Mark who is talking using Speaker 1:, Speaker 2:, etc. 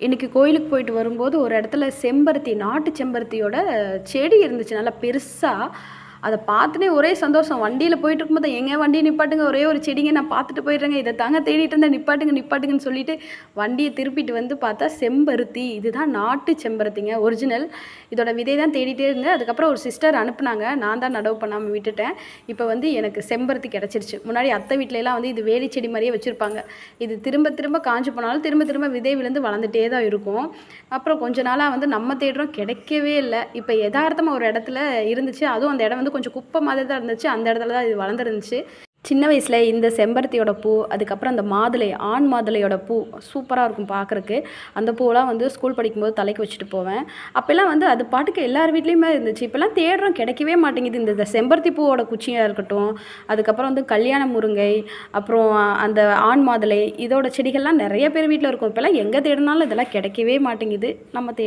Speaker 1: இன்றைக்கி கோயிலுக்கு போயிட்டு வரும்போது ஒரு இடத்துல செம்பருத்தி நாட்டு செம்பருத்தியோட செடி இருந்துச்சு. நல்லா பெருசாக அதை பார்த்துனே ஒரே சந்தோஷம். வண்டியில் போயிட்டு இருக்கும்போது எங்கே வண்டியை நிப்பாட்டுங்க? ஒரே ஒரு செடிங்க நான் பார்த்துட்டு போயிடுறேங்க. இதை தாங்க தேடிட்டு இருந்தேன். நிப்பாட்டுங்க நிப்பாட்டுங்கன்னு சொல்லிட்டு வண்டியை திருப்பிட்டு வந்து பார்த்தா செம்பருத்தி. இதுதான் நாட்டு செம்பருத்திங்க ஒரிஜினல் இதோட விதை தான் தேடிட்டே இருந்தேன். அதுக்கப்புறம் ஒரு சிஸ்டர் அனுப்புனாங்க. நான் தான் நடவு பண்ணாமல் விட்டுட்டேன். இப்போ வந்து எனக்கு செம்பருத்தி கிடச்சிருச்சு. முன்னாடி அத்தை வீட்டிலலாம் வந்து இது வேலி செடி மாதிரியே வச்சுருப்பாங்க. இது திரும்ப திரும்ப காஞ்சு போனாலும் திரும்ப திரும்ப விதை விழுந்து வளர்ந்துட்டே தான் இருக்கும். அப்புறம் கொஞ்ச நாளாக வந்து நம்ம தேடுறோம். கிடைக்கவே இல்லை. இப்போ யதார்த்தமாக ஒரு இடத்துல இருந்துச்சு. அதுவும் அந்த இடம் வந்து வந்து கொஞ்சம் குப்பை மாதிரி தான் இருந்துச்சு. அந்த இடத்துல தான் இது வளர்ந்துருந்துச்சு. சின்ன வயசில் இந்த செம்பருத்தியோட பூ அதுக்கப்புறம் அந்த மாதுளை ஆண் மாதுளையோட பூ சூப்பராக இருக்கும் பார்க்குறக்கு அந்த பூவெலாம் வந்து ஸ்கூல் படிக்கும்போது தலைக்கு வச்சுட்டு போவேன். அப்போல்லாம் வந்து அது பாட்டுக்கு எல்லார் வீட்லேயுமே இருந்துச்சு. இப்போல்லாம் தேடுறோம் கிடைக்கவே மாட்டேங்குது. இந்த இந்த செம்பருத்தி பூவோட குச்சியாக இருக்கட்டும் அதுக்கப்புறம் வந்து கல்யாண முருங்கை அப்புறம் அந்த ஆண் மாதுளை இதோட செடிகள்லாம் நிறைய பேர் வீட்டில் இருக்கும். இப்போல்லாம் எங்கே தேடினாலும் இதெல்லாம் கிடைக்கவே மாட்டேங்குது. நம்ம தே